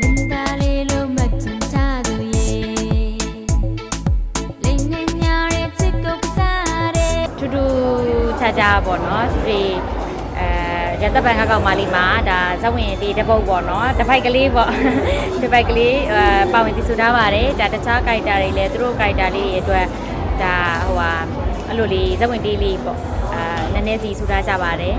မင်းသားလေးလို့မချင်ချသူရေလိမ့်နေညာရဲ့ချစ်ကိုစားတဲ့ထူးထူးခြားခြားပေါ့နော်ဒီအဲရတပန်ကကောက်မလေးမှာဒါဇဝင်ဒီတပုတ်ပေါ့နော်တစ်ဖိုက်ကလေးပေါ့တစ်ဖိုက်ကလေးအဲပါဝင်တည်ဆူထားပါတယ်ဒါတခြားကြိုက်တာတွေလည်းသူတို့ကြိုက်တာလေးတွေအတွက်ဒါဟိုဟာအဲ့လိုလေးဇဝင်တီးလေးပေါ့အာနည်းနည်းစီဆူထားကြပါတယ်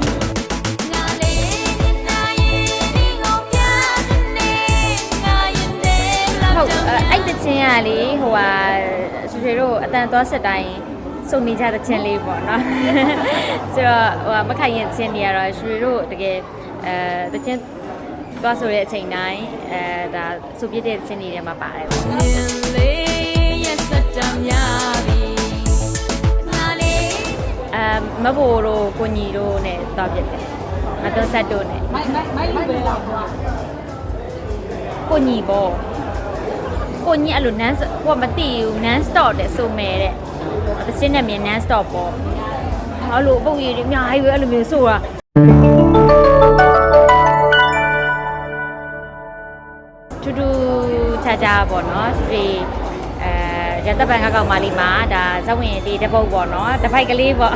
ချင်းကလေဟိုဟာဆွေဆွေတို့အတန်သွားဆက်တိုင်းစုံနေကြတဲ့ချင်းလေးပေါ့နော်ဆိုတော့ဟိုဟာမခိုင်ရင်ချင်းနေရတော့ဆွေတို့တကယ်အဲတချင်းသွားဆိုတဲ့အချိန်တိုင်းအဲဒါစုပြစ်တဲ့ချင်းတွေထဲမှာပါတယ်ပေါ့မြင်လေးရဲ့စက်တမ်းများပြီငါလေးအဲမဘိုးတို့ကိုညီတို့နဲ့သွားပြစ်တယ်မတော်ဆက်တို့နဲ့မိုက်မိုက်မိုက်လူပဲလားကွာကိုညီပေါ့ ကိုညီအဲ့လို nan ကိုကမသိဘူး nan stop တဲ့ဆိုမယ်တဲ့တချင်းနဲ့မြင် nan stop ပေါ့ဟာလို့ပုံရည်တွေအများကြီးပဲအဲ့လိုမျိုးဆိုတာထူးထူးခြားခြားပေါ့နော်ဒီအဲရတပန်ကကောက်မလေးမှာဒါဇဝင်ဒီတပုတ်ပေါ့နော်တစ်ဖိုက်ကလေးပေါ့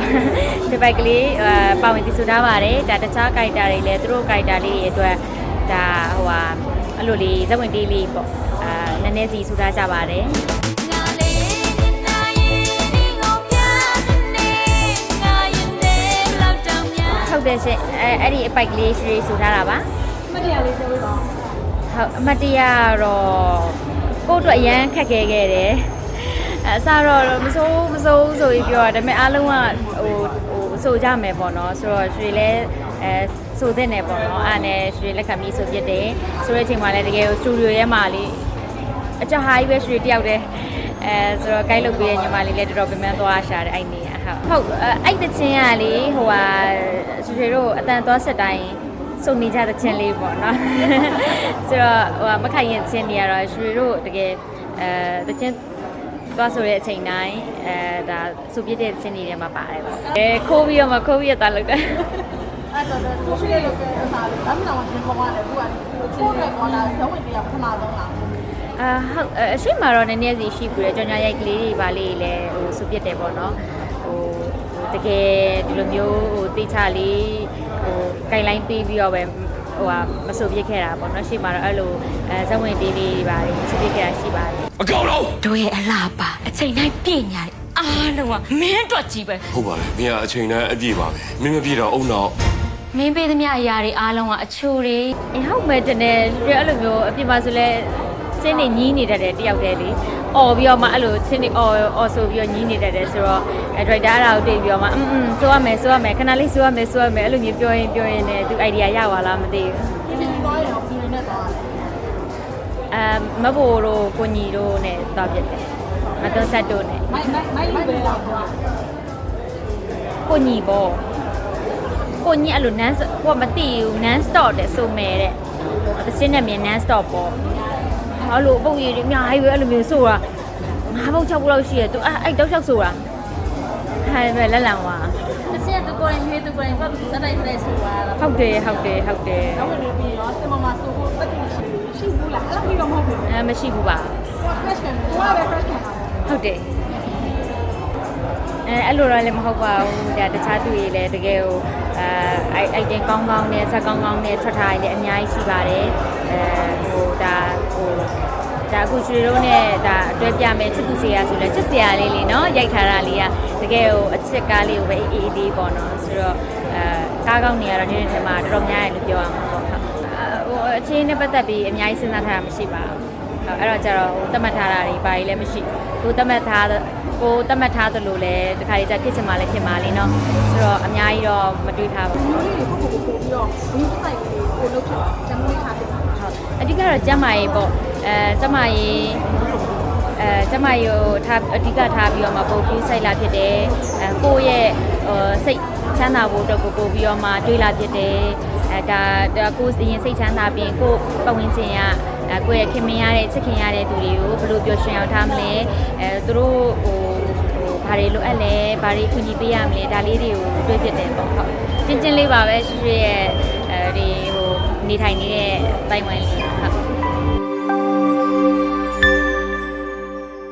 တစ်ဖိုက်ကလေးအဲပါဝင်တည်ဆူထားပါတယ်ဒါတခြားကြိုက်တာတွေလည်းသူတို့ကြိုက်တာလေးတွေအတွက်ဒါဟိုဟာအဲ့လိုလေးဇဝင်တီးလေးပေါ့အာ နည်းနည်းစီဆူထားကြပါတယ်ငါလေးမျက်နှာရည်ဒီငေါပြနေငါရင်နေလောက်တော့များဟုတ်တယ်ရှင်အဲအဲ့ဒီအပိုက်ကလေးရွှေဆူထားတာပါမတရားလေးပြောပြပါဟုတ်အမတ်တရကတော့ကိုယ့်အတွက်အရန်ခက်ခဲခဲ့တယ်အဲအစားတော့မစိုးမစိုးဆိုပြီးပြောတာဒါပေမဲ့အားလုံးကဟိုဟိုဆိုကြမယ်ပေါ့နော်ဆိုတော့ရွှေလဲအဲဆိုတဲ့နယ်ပေါ့နော်အားနဲ့ရွှေလက်ခံပြီးဆိုပြစ်တယ်ဆိုတဲ့အချိန်မှာလည်းတကယ်ကိုစတူဒီယိုထဲမှာလေ အကြဟာကြီးပဲရွှေတယောက်တည်းအဲဆိုတော့ guide လုပ်ပေးတဲ့ညီမလေးလည်းတော်တော်ပြန်ပြန်သွားရှာတယ်အဲ့နေရဟုတ်ဟုတ်အဲ့တချင်းကလေဟိုဟာရွှေတို့အတန်သွားဆက်တိုင်းစုံနေကြတဲ့ချင်းလေးပေါ့နော်ဆိုတော့ဟိုဟာမခိုင်ရင်ချင်းနေရတော့ရွှေတို့တကယ်အဲတချင်းသွားဆိုတဲ့အချိန်တိုင်းအဲဒါစုပြစ်တဲ့ချင်းတွေထဲမှာပါတယ်ပေါ့အဲခိုးပြီးတော့မှခိုးပြီးတော့သွားလုပ်တယ်အဲ့တော့သူရှိတဲ့လိုပဲအခါလေးဒါမှမဟုတ်ရှင်ပေါ်ရတယ်သူကချိုးတယ်ပေါ်လာဇဝင်တရားပထမဆုံးလား အာဟုတ်အဲအရှိမတော့နည်းနည်းစီရှိပြီးတော့ကြောင်ညာရိုက်ကလေးတွေပါလေးတွေလည်းဟိုစုပြစ်တယ်ပေါ့နော်ဟိုတကယ်ဒီလိုမျိုးဟိုတိချလေးဟိုဂိုင်လိုင်းပေးပြီးတော့ပဲဟိုဟာမစုပြစ်ခဲ့တာပေါ့နော်ရှိမတော့အဲ့လိုအဲဇဝင်တီးလေးတွေပါလေးစုပြစ်ခဲ့တာရှိပါတယ်အကောင်တော့တို့ရဲ့အလားပါအချိန်တိုင်းပြည့်ညာတယ်အားလုံးကမင်းအတွက်ကြီးပဲဟုတ်ပါလေမင်းကအချိန်တိုင်းအပြည့်ပါပဲမင်းမပြည့်တော့အုံတော့မင်းပေးသမျှအရာတွေအားလုံးကအချိုတွေအေးဟုတ်မယ်တနေ့ပြအဲ့လိုမျိုးအပြင်မှာဆိုလဲ ချင်းနေညီးနေတတ်တယ်တယောက်တည်းလေအော်ပြီးတော့မှအဲ့လိုချင်းနေအော်အော်ဆိုပြီးတော့ညီးနေတတ်တယ်ဆိုတော့ဒရိုက်တာအဲ့ဒါကိုတွေ့ပြီးတော့မှအင်းအင်းစိုးရမယ်စိုးရမယ်ခဏလေးစိုးရမယ်စိုးရမယ်အဲ့လိုမျိုးပြောရင်ပြောရင်လည်းသူ idea ရပါလားမသိဘူးဒီလိုတော့ရောပြီးနေတော့အမ်မဘိုးတို့ကိုညီတို့နဲ့တော့ပြတယ်မတော်ဆက်တို့နဲ့မိုက်မိုက်မိုက်လူပဲတော့ကိုညီပေါ့ကိုညအဲ့လို non ကိုမသိဘူး non stop တဲ့ဆိုမဲ့တဲ့တစ်စင်းနဲ့မြန် non stop ပေါ့ ဟာလို့ပုံရည်တွေအများကြီးပဲအဲ့လိုမျိုးဆိုတာငါးပုတ်၆ပုတ်လောက်ရှိရသူအဲ့အဲ့တောက်လျှောက်ဆိုတာဟဲ့ပဲလက်လံပါတစ်ချက်သူကိုယ်ရင်ရွေးသူကိုယ်ရင်ပတ်စတိုက်တဲ့ဆိုတာတော့ဟုတ်တယ်ဟုတ်တယ်ဟုတ်တယ်ဇဝင်တွေပြီးတော့စင်မမဆိုဖို့ပတ်တယ်ရှိရှိဘူးလားအဲ့လိုတော့မဟုတ်ဘူးအဲမရှိဘူးပါ fresh can ကိုကပဲ fresh can ပါဟုတ်တယ် အဲအဲ့လိုတော့လည်းမဟုတ်ပါဘူးဒါတခြားသူတွေလည်းတကယ်ဟိုအဲအိုက်တင်ကောင်းကောင်းနဲ့ဇက်ကောင်းကောင်းနဲ့ထွက်ထားရည်အများကြီးရှိပါတယ်အဲဟိုဒါဟိုဒါအခုရွှေရုံးနဲ့ဒါအတွဲပြမယ်ချစ်သူစရာဆိုလဲချစ်စရာလေးလေးနော်ရိုက်ထားတာလေးကတကယ်ဟိုအချစ်ကားလေးကိုပဲအေးအေးလေးပေါ့နော်ဆိုတော့အဲကားကောင်းနေရတော့ဒီနေ့ထဲမှာတော်တော်များရလို့ပြောရမှာပေါ့ဟုတ်ဟိုအခြေအနေနဲ့ပတ်သက်ပြီးအများကြီးစဉ်းစားထားတာမရှိပါဘူး အဲ့တော့ကျတော့ဟိုသတ်မှတ်ထားတာတွေဘာတွေလည်းမရှိကိုသတ်မှတ်ထားကိုသတ်မှတ်ထားသလိုလည်းတခါတည်းကျဖြစ်ချင်မှလည်းဖြစ်မှာလေနော်ဆိုတော့အများကြီးတော့မတွေးထားပါဘူးဒီလိုတွေကိုပို့ပြီးတော့ဒီစိုက်ကိုပို့လို့ဖြစ်အောင်ကျန်းမာရေးထားတယ်ဟုတ်အဓိကတော့ကျန်းမာရေးပေါ့အဲကျန်းမာရေးအဲကျမရို့ထားအဓိကထားပြီးတော့မှပုံပြီးစိုက်လာဖြစ်တယ်အဲကိုယ့်ရဲ့စိတ်ချမ်းသာဖို့အတွက်ကိုပို့ပြီးတော့မှတွေးလာဖြစ်တယ် အဲဒါဒါကိုယ်အရင်စိတ်ချမ်းသာပြီးကိုယ်ပတ်ဝန်းကျင်ကအဲကိုယ့်ရဲ့ခင်မင်ရတဲ့ချစ်ခင်ရတဲ့သူတွေကိုဘယ်လိုပျော်ရွှင်အောင်ထားမလဲအဲသူတို့ဟိုဟိုဘာတွေလိုအပ်လဲဘာတွေခွင့်ပြုပေးရမလဲဒါလေးတွေကိုတွေးဖြစ်တယ်ပေါ့ဟုတ်ချင်းချင်းလေးပါပဲရှိရှိရဲ့အဲဒီဟိုနေထိုင်နေတဲ့တိုင်ဝမ်လေး